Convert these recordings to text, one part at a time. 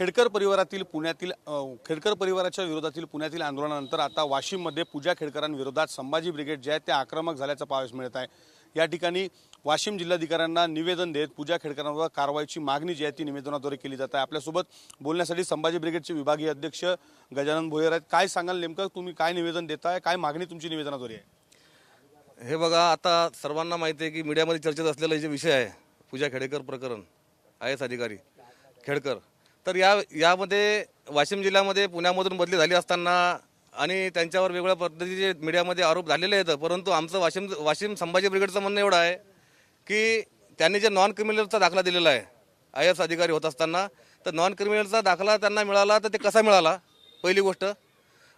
खेडकर परिवारातील पुण्यातील खेडकर परिवाराच्या विरोधातील पुण्यातील आंदोलनानंतर आता वाशिममध्ये पूजा खेडकरांविरोधात संभाजी ब्रिगेड जे आहे ते आक्रमक झाल्याचा पाहावयास मिळत आहे. या ठिकाणी वाशिम जिल्हाधिकाऱ्यांना निवेदन देत पूजा खेडकरांवर कारवाईची मागणी जी आहे ती निवेदनाद्वारे केली जात आहे. आपल्यासोबत बोलण्यासाठी संभाजी ब्रिगेडचे विभागीय अध्यक्ष गजानन भोयर आहेत. काय सांगाल नेमकं? तुम्ही काय निवेदन देताय? काय मागणी तुमची निवेदनाद्वारे आहे? हे बघा आता सर्वांना माहिती आहे की मीडियामध्ये चर्चेत असलेला जे विषय आहे पूजा खेडेकर प्रकरण आय एस अधिकारी खेडकर तर या यामध्ये वाशिम जिल्ह्यामध्ये पुण्यामधून बदली झाली असताना आणि त्यांच्यावर वेगवेगळ्या पद्धतीचे मीडियामध्ये आरोप झालेले आहेत. परंतु आमचं वाशिम वाशिम संभाजी ब्रिगेडचं म्हणणं एवढं आहे की त्यांनी जे नॉन क्रिमिनलचा दाखला दिलेला आहे आय एस अधिकारी होत असताना तर नॉन क्रिमिनलचा दाखला त्यांना मिळाला तर ते कसा मिळाला? पहिली गोष्ट.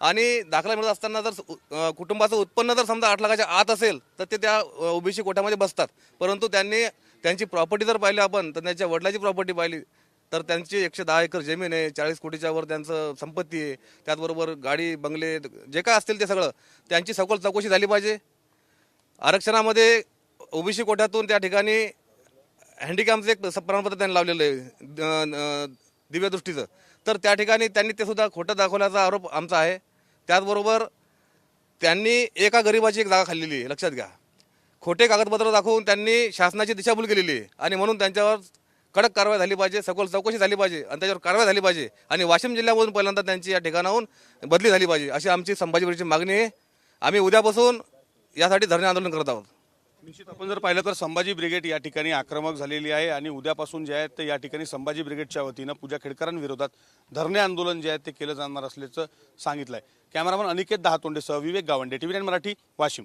आणि दाखला मिळत असताना जर कुटुंबाचं उत्पन्न जर समजा आठ लाखाच्या आत असेल तर ते त्या ओबीसी कोठ्यामध्ये बसतात. परंतु त्यांनी त्यांची प्रॉपर्टी जर पाहिली आपण तर त्यांच्या वडिलाची प्रॉपर्टी पाहिली तर त्यांची एकशे दहा एकर जमीन आहे चाळीस कोटीच्या वर त्यांचं संपत्ती आहे. त्याचबरोबर गाडी बंगले जे काय असतील ते सगळं. त्यांची सखोल चौकशी झाली पाहिजे. आरक्षणामध्ये ओबीसी कोट्यातून त्या ठिकाणी हँडिकॅमचं एक स- प्रमाणपत्र त्यांनी लावलेलं आहे दिव्यदृष्टीचं तर त्या ठिकाणी त्यांनी ते सुद्धा खोटं दाखवल्याचा आरोप आमचा आहे. त्याचबरोबर त्यांनी एका गरिबाची एक जागा खाल्लेली आहे लक्षात घ्या. खोटे कागदपत्र दाखवून त्यांनी शासनाची दिशाभूल केलेली आहे आणि म्हणून त्यांच्यावर कडक कारवाई झाली पाहिजे सखोल चौकशी झाली पाहिजे आणि त्याच्यावर कारवाई झाली पाहिजे. आणि वाशिम जिल्ह्यामधून पहिल्यांदा त्यांची या ठिकाणाहून बदली झाली पाहिजे. अशी आमची संभाजीपुरीची मागणी आहे. आम्ही उद्यापासून यासाठी धरणे आंदोलन करत आहोत. निश्चित आपण जर पाहिलं तर संभाजी ब्रिगेड या ठिकाणी आक्रमक झालेली आहे आणि उद्यापासून जे आहे ते या ठिकाणी संभाजी ब्रिगेडच्या वतीनं पूजा खेडकरांविरोधात धरणे आंदोलन जे आहे ते केलं जाणार असल्याचं सांगितलं आहे कॅमेरामन अनिकेत दहातोंडेसह विवेक गावंडे टीव्ही नाईन मराठी वाशिम.